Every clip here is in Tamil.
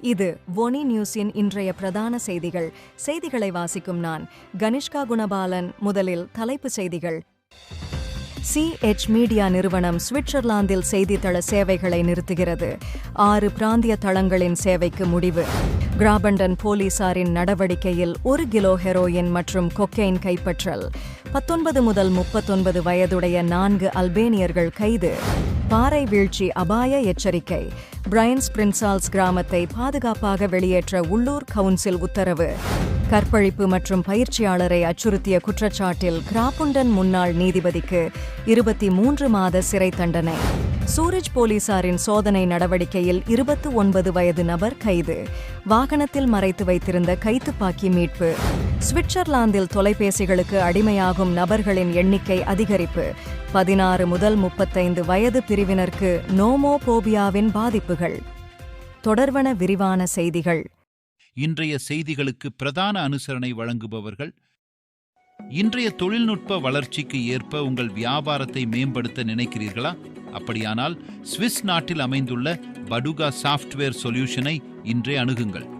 இது ஒனி நியூஸின் இன்றைய பிரதான செய்திகள். செய்திகளை வாசிக்கும் நான் கனிஷ்கா குணபாலன். முதலில் தலைப்புச் செய்திகள். சிஎச் மீடியா நிறுவனம் சுவிட்சர்லாந்தில் செய்தித்தள சேவைகளை நிறுத்துகிறது. ஆறு பிராந்திய தளங்களின் சேவைக்கு முடிவு. கிராபண்டன் போலீசாரின் நடவடிக்கையில் ஒரு கிலோ ஹெரோயின் மற்றும் கொக்கெயின் கைப்பற்றல். பத்தொன்பது முதல் முப்பத்தொன்பது வயதுடைய நான்கு அல்பேனியர்கள் கைது. பாறை வீழ்ச்சி அபாய எச்சரிக்கை. பிரைன்ஸ் பிரின்சால்ஸ் கிராமத்தை பாதுகாப்பாக வெளியேற்ற உள்ளூர் கவுன்சில் உத்தரவு. கற்பழிப்பு மற்றும் பயிற்சியாளரை அச்சுறுத்திய குற்றச்சாட்டில் கிராப்புண்டன் முன்னாள் நீதிபதிக்கு இருபத்தி மூன்று மாத சிறை தண்டனை. சூரஜ் போலீசாரின் சோதனை நடவடிக்கையில் இருபத்து ஒன்பது வயது நபர் கைது. வாகனத்தில் மறைத்து வைத்திருந்த கைத்துப்பாக்கி மீட்பு. சுவிட்சர்லாந்தில் தொலைபேசிகளுக்கு அடிமையாகும் நபர்களின் எண்ணிக்கை அதிகரிப்பு. பதினாறு முதல் முப்பத்தைந்து வயது பிரிவினருக்கு நோமோபோபியாவின் பாதிப்புகள். தொடர்வன விரிவான செய்திகள். இன்றைய செய்திகளுக்கு பிரதான அனுசரணை வழங்குபவர்கள் இன்றைய தொழில்நுட்ப வளர்ச்சிக்கு ஏற்ப உங்கள் வியாபாரத்தை மேம்படுத்த நினைக்கிறீர்களா? அப்படியானால் சுவிஸ் நாட்டில் அமைந்துள்ள படுகா சாஃப்ட்வேர் சொல்யூஷனை இன்றே அணுகுங்கள்.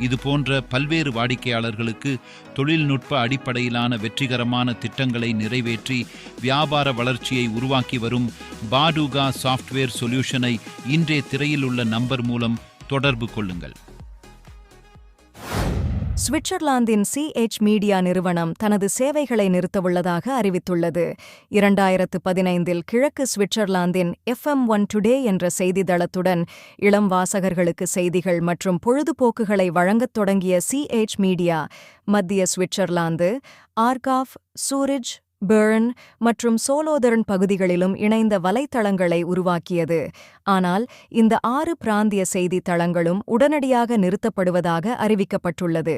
இது போன்ற பல்வேறு வாடிக்கையாளர்களுக்கு தொழில்நுட்ப அடிப்படையிலான வெற்றிகரமான திட்டங்களை நிறைவேற்றி வியாபார வளர்ச்சியை உருவாக்கி வரும் பாடுகா சாஃப்ட்வேர் சொல்யூஷனை இன்றே திரையில் உள்ள நம்பர் மூலம் தொடர்பு கொள்ளுங்கள். சுவிட்சர்லாந்தின் சிஎச் மீடியா நிறுவனம் தனது சேவைகளை நிறுத்தவுள்ளதாக அறிவித்துள்ளது. இரண்டாயிரத்து பதினைந்தில் கிழக்கு சுவிட்சர்லாந்தின் எஃப்எம் ஒன் டுடே என்ற செய்திதளத்துடன் இளம் வாசகர்களுக்கு செய்திகள் மற்றும் பொழுதுபோக்குகளை வழங்கத் தொடங்கிய சிஎச் மீடியா மத்திய சுவிட்சர்லாந்து ஆர்காஃப் சூரிஜ் பேர்ன் மற்றும் சோலோதரன் பகுதிகளிலும் இணைந்த வலைத்தளங்களை உருவாக்கியது. ஆனால் இந்த ஆறு பிராந்திய செய்தித் தளங்களும் உடனடியாக நிறுத்தப்படுவதாக அறிவிக்கப்பட்டுள்ளது.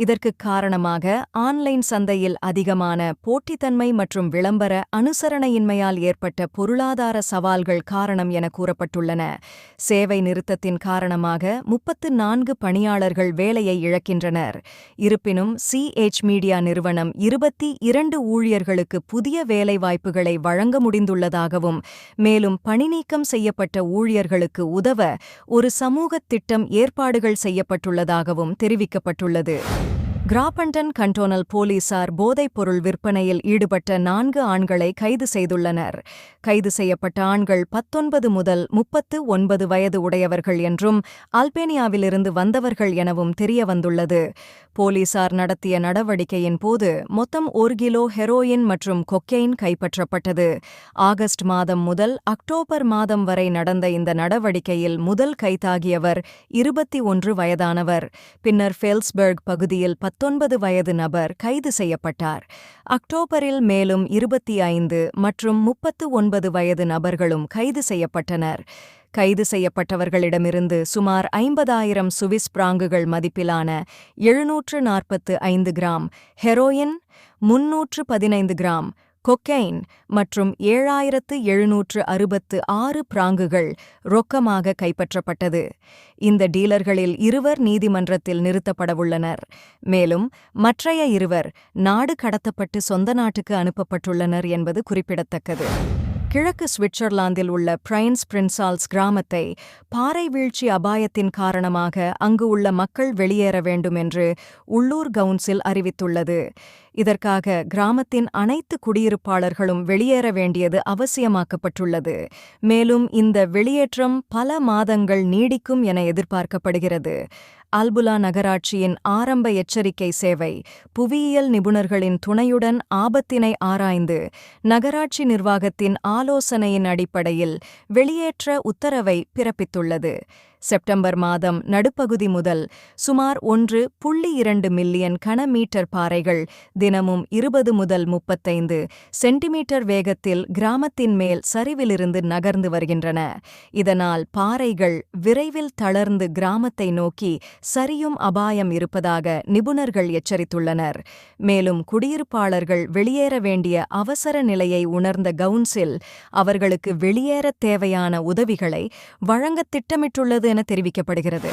இதற்கு காரணமாக ஆன்லைன் சந்தையில் அதிகமான போட்டித்தன்மை மற்றும் விளம்பர அனுசரணையின்மையால் ஏற்பட்ட பொருளாதார சவால்கள் காரணம் என கூறப்பட்டுள்ளன. சேவை நிறுத்தத்தின் காரணமாக முப்பத்து நான்கு பணியாளர்கள் வேலையை இழக்கின்றனர். இருப்பினும் சிஎச் மீடியா நிறுவனம் இருபத்தி இரண்டு ஊழியர்களுக்கு புதிய வேலைவாய்ப்புகளை வழங்க முடிந்துள்ளதாகவும் மேலும் பணிநீக்கம் செய்யப்பட்ட ஊழியர்களுக்கு உதவ ஒரு சமூகத் திட்டம் ஏற்பாடுகள் செய்யப்பட்டுள்ளதாகவும் தெரிவிக்கப்பட்டுள்ளது. கிராபண்டன் கண்டோனல் போலீசார் போதைப்பொருள் விற்பனையில் ஈடுபட்ட நான்கு ஆண்களை கைது செய்துள்ளனர். கைது செய்யப்பட்ட ஆண்கள் பத்தொன்பது முதல் முப்பத்து ஒன்பது வயது உடையவர்கள் என்றும் அல்பேனியாவிலிருந்து வந்தவர்கள் எனவும் தெரியவந்துள்ளது. போலீசார் நடத்திய நடவடிக்கையின் போது மொத்தம் ஒரு கிலோ ஹெரோயின் மற்றும் கொக்கெயின் கைப்பற்றப்பட்டது. ஆகஸ்ட் மாதம் முதல் அக்டோபர் மாதம் வரை நடந்த இந்த நடவடிக்கையில் முதல் கைதாகியவர் இருபத்தி ஒன்று வயதானவர். பின்னர் ஃபெல்ஸ்பர்க் பகுதியில் பத்தொன்பது வயது நபர் கைது செய்யப்பட்டார். அக்டோபரில் மேலும் இருபத்தி ஐந்து மற்றும் முப்பத்து ஒன்பது வயது நபர்களும் கைது செய்யப்பட்டனர். கைது செய்யப்பட்டவர்களிடமிருந்து சுமார் ஐம்பதாயிரம் சுவிஸ் பிராங்குகள் மதிப்பிலான எழுநூற்று நாற்பத்து ஐந்து கிராம் ஹெரோயின் முன்னூற்று பதினைந்து கிராம் கொக்கெயின் மற்றும் ஏழாயிரத்து எழுநூற்று அறுபத்து ஆறு பிராங்குகள் ரொக்கமாக கைப்பற்றப்பட்டது. இந்த டீலர்களில் இருவர் நீதிமன்றத்தில் நிறுத்தப்படவுள்ளனர். மேலும் மற்றைய இருவர் நாடு கடத்தப்பட்டு சொந்த நாட்டுக்கு அனுப்பப்பட்டுள்ளனர் என்பது குறிப்பிடத்தக்கது. கிழக்கு சுவிட்சர்லாந்தில் உள்ள பிரைன்ஸ் பிரின்சால்ஸ் கிராமத்தை பாறை வீழ்ச்சி அபாயத்தின் காரணமாக அங்கு உள்ள மக்கள் வெளியேற வேண்டும் என்று உள்ளூர் கவுன்சில் அறிவித்துள்ளது. இதற்காக கிராமத்தின் அனைத்து குடியிருப்பாளர்களும் வெளியேற வேண்டியது அவசியமாக்கப்பட்டுள்ளது. மேலும் இந்த வெளியேற்றம் பல மாதங்கள் நீடிக்கும் என எதிர்பார்க்கப்படுகிறது. அல்புலா நகராட்சியின் ஆரம்ப எச்சரிக்கை சேவை புவியியல் நிபுணர்களின் துணையுடன் ஆபத்தினை ஆராய்ந்து நகராட்சி நிர்வாகத்தின் ஆலோசனையின் அடிப்படையில் வெளியேற்ற உத்தரவை பிறப்பித்துள்ளது. செப்டம்பர் மாதம் நடுப்பகுதி முதல் சுமார் ஒன்று புள்ளி இரண்டு மில்லியன் கனமீட்டர் பாறைகள் தினமும் இருபது முதல் முப்பத்தைந்து சென்டிமீட்டர் வேகத்தில் கிராமத்தின் மேல் சரிவிலிருந்து நகர்ந்து வருகின்றன. இதனால் பாறைகள் விரைவில் தளர்ந்து கிராமத்தை நோக்கி சரியும் அபாயம் இருப்பதாக நிபுணர்கள் எச்சரித்துள்ளனர். மேலும் குடியிருப்பாளர்கள் வெளியேற வேண்டிய அவசர நிலையை உணர்ந்த கவுன்சில் அவர்களுக்கு வெளியேறத் தேவையான உதவிகளை வழங்கத் திட்டமிட்டுள்ளது என தெரிவிக்கப்படுகிறது.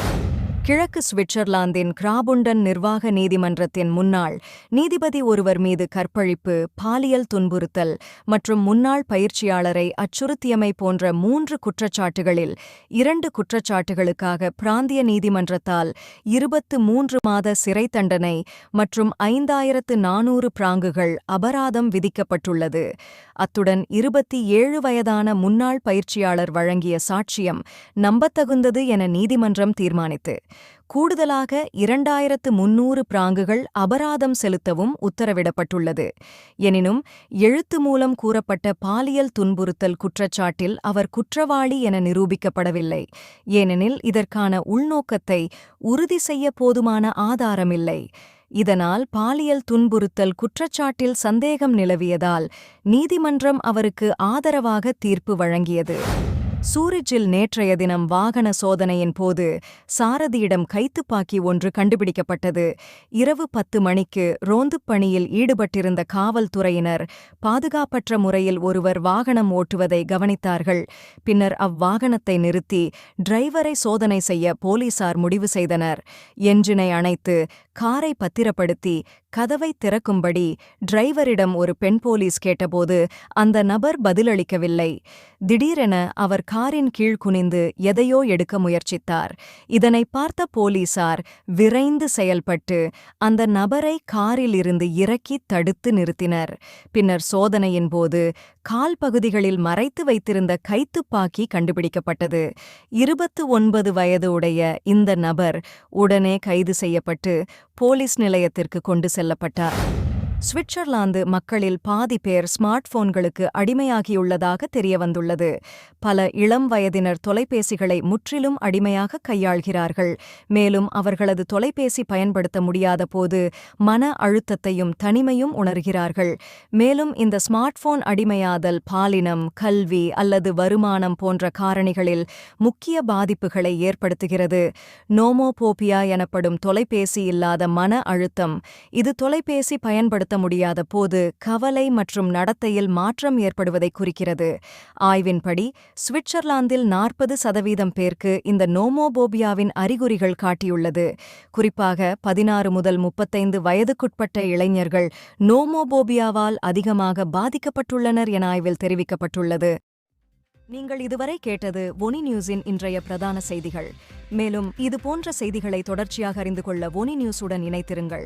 கிழக்கு சுவிட்சர்லாந்தின் கிராபுண்டன் நிர்வாக நீதிமன்றத்தின் முன்னாள் நீதிபதி ஒருவர் மீது கற்பழிப்பு பாலியல் துன்புறுத்தல் மற்றும் முன்னாள் பயிற்சியாளரை அச்சுறுத்தியமை போன்ற மூன்று குற்றச்சாட்டுகளில் இரண்டு குற்றச்சாட்டுகளுக்காக பிராந்திய நீதிமன்றத்தால் இருபத்து மூன்று மாத சிறை தண்டனை மற்றும் ஐந்தாயிரத்து நானூறு பிராங்குகள் அபராதம் விதிக்கப்பட்டுள்ளது. அத்துடன் இருபத்தி ஏழு வயதான முன்னாள் பயிற்சியாளர் வழங்கிய சாட்சியம் நம்பத்தகுந்தது என நீதிமன்றம் தீர்மானித்து. கூடுதலாக இரண்டாயிரத்து முன்னூறு பிராங்குகள் அபராதம் செலுத்தவும் உத்தரவிடப்பட்டுள்ளது. எனினும் எழுத்து மூலம் கூறப்பட்ட பாலியல் துன்புறுத்தல் குற்றச்சாட்டில் அவர் குற்றவாளி என நிரூபிக்கப்படவில்லை. ஏனெனில் இதற்கான உள்நோக்கத்தை உறுதி செய்ய போதுமான ஆதாரமில்லை. இதனால் பாலியல் துன்புறுத்தல் குற்றச்சாட்டில் சந்தேகம் நிலவியதால் நீதிமன்றம் அவருக்கு ஆதரவாக தீர்ப்பு வழங்கியது. சூரிஜில் நேற்றைய தினம் வாகன சோதனையின் போது சாரதியிடம் கைத்துப்பாக்கி ஒன்று கண்டுபிடிக்கப்பட்டது. இரவு பத்து மணிக்கு ரோந்துப் பணியில் ஈடுபட்டிருந்த காவல்துறையினர் பாதுகாப்பற்ற முறையில் ஒருவர் வாகனம் ஓட்டுவதை கவனித்தார்கள். பின்னர் அவ்வாகனத்தை நிறுத்தி டிரைவரை சோதனை செய்ய போலீசார் முடிவு செய்தனர். என்ஜினை அணைத்து காரை பத்திரப்படுத்தி கதவை திறக்கும்படி டிரைவரிடம் ஒரு பெண் போலீஸ் கேட்டபோது அந்த நபர் பதிலளிக்கவில்லை. திடீரென அவர் காரின் கீழ் குனிந்து எதையோ எடுக்க முயற்சித்தார். இதனை பார்த்த போலீசார் விரைந்து செயல்பட்டு அந்த நபரை காரில் இருந்து இறக்கி தடுத்து நிறுத்தினர். பின்னர் சோதனையின் போது கால் பகுதிகளில் மறைத்து வைத்திருந்த கைத்துப்பாக்கி கண்டுபிடிக்கப்பட்டது. இருபத்து ஒன்பது வயது உடைய இந்த நபர் உடனே கைது செய்யப்பட்டு போலீஸ் நிலையத்திற்கு கொண்டு செல்லப்பட்டார். சுவிட்சர்லாந்து மக்களில் பாதி பேர் ஸ்மார்ட் போன்களுக்கு அடிமையாகியுள்ளதாக தெரியவந்துள்ளது. பல இளம் வயதினர் தொலைபேசிகளை முற்றிலும் அடிமையாக கையாள்கிறார்கள். மேலும் அவர்களது தொலைபேசி பயன்படுத்த முடியாத போது மன அழுத்தத்தையும் தனிமையும் உணர்கிறார்கள். மேலும் இந்த ஸ்மார்ட் போன் அடிமையாதல் பாலினம் கல்வி அல்லது வருமானம் போன்ற காரணிகளில் முக்கிய பாதிப்புகளை ஏற்படுத்துகிறது. நோமோபோபியா எனப்படும் தொலைபேசி இல்லாத மன அழுத்தம். இது தொலைபேசி பயன்படுத்த முடியாத போது கவலை மற்றும் நடத்தையில் மாற்றம் ஏற்படுவதை குறிக்கிறது. ஆய்வின்படி சுவிட்சர்லாந்தில் நாற்பது சதவீதம் பேருக்கு இந்த நோமோபோபியாவின் அறிகுறிகள் காட்டியுள்ளது. குறிப்பாக பதினாறு முதல் முப்பத்தைந்து வயதுக்குட்பட்ட இளைஞர்கள் நோமோபோபியாவால் அதிகமாக பாதிக்கப்பட்டுள்ளனர் என ஆய்வில் தெரிவிக்கப்பட்டுள்ளது. நீங்கள் இதுவரை கேட்டது ஒனி நியூஸின் இன்றைய பிரதான செய்திகள். மேலும் இது போன்ற செய்திகளை தொடர்ச்சியாக அறிந்து கொள்ள ஒனி நியூஸுடன் இணைத்திருங்கள்